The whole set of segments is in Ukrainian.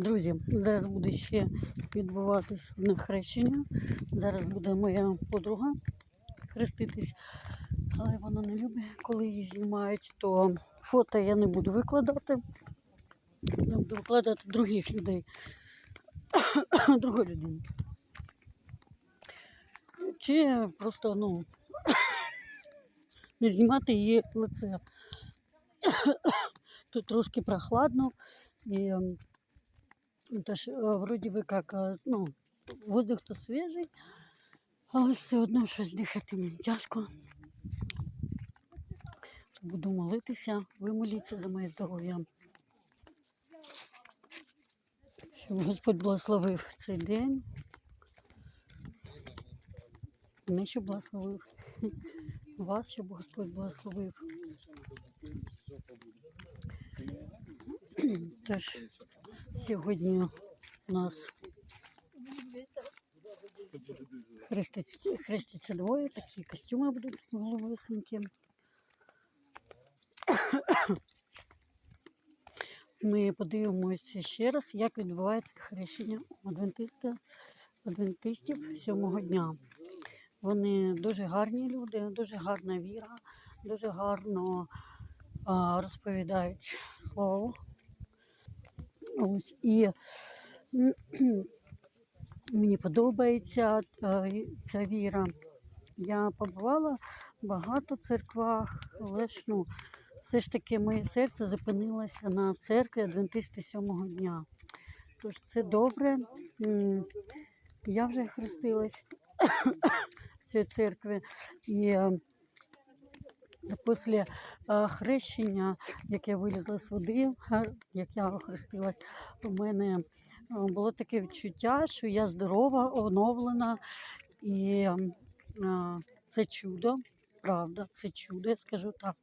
Друзі, зараз буде ще відбуватись одне хрещення. Зараз буде моя подруга хреститись, але вона не любить, коли її знімають, то фото я не буду викладати. Я буду викладати других людей. Другої людини. Чи просто, ну, не знімати її лице. Тут трошки прохладно. І ем, теж е, вроді би як, е, ну, воздух то свіжий, але все одно щось дихати мені тяжко. Буду молитися, ви моліться за моє здоров'я. Щоб Господь благословив цей день. Мене щоб благословив. Вас, щоб Господь благословив. Тож сьогодні у нас хреститься, двоє, такі костюми будуть головисенькі. Ми подивимося ще раз, як відбувається хрещення адвентиста, адвентистів сьомого дня. Вони дуже гарні люди, дуже гарна віра, дуже гарно а, розповідають слово. Ось і мені подобається е, ця віра. Я побувала в багато церквах, але ж ну, все ж таки моє серце зупинилося на церкві Адвентисти сьомого дня. Тож це добре. Я вже хрестилась в цій церкві. І після е, хрещення, як я вилізла з води, як я хрестилась, у мене е, було таке відчуття, що я здорова, оновлена. І е, це чудо, правда, це чудо, я скажу так.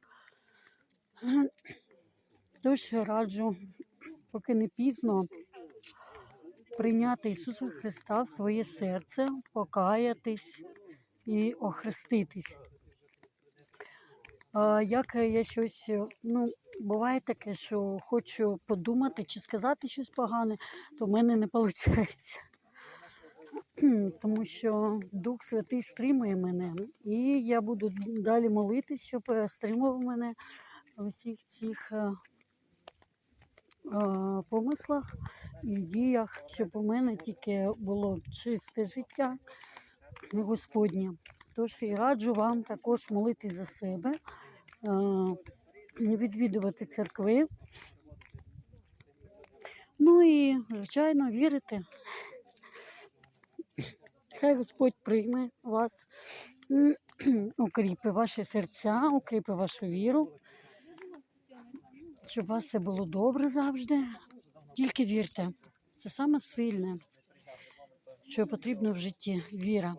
Тож раджу, поки не пізно, прийняти Ісуса Христа в своє серце, покаятись і охреститись. Як я щось, ну, буває таке, що хочу подумати чи сказати щось погане, то в мене не виходить. Тому що Дух Святий стримує мене. І я буду далі молитись, щоб е, стримував мене в усіх цих е, е, помислах і діях, щоб у мене тільки було чисте життя Господнє. Тож і раджу вам також молитись за себе, е, відвідувати церкви. Ну і, звичайно, вірити. Хай Господь прийме вас, укріпи ваші серця, укріпи вашу віру, щоб у вас все було добре завжди. Тільки вірте, це саме сильне, що потрібно в житті віра.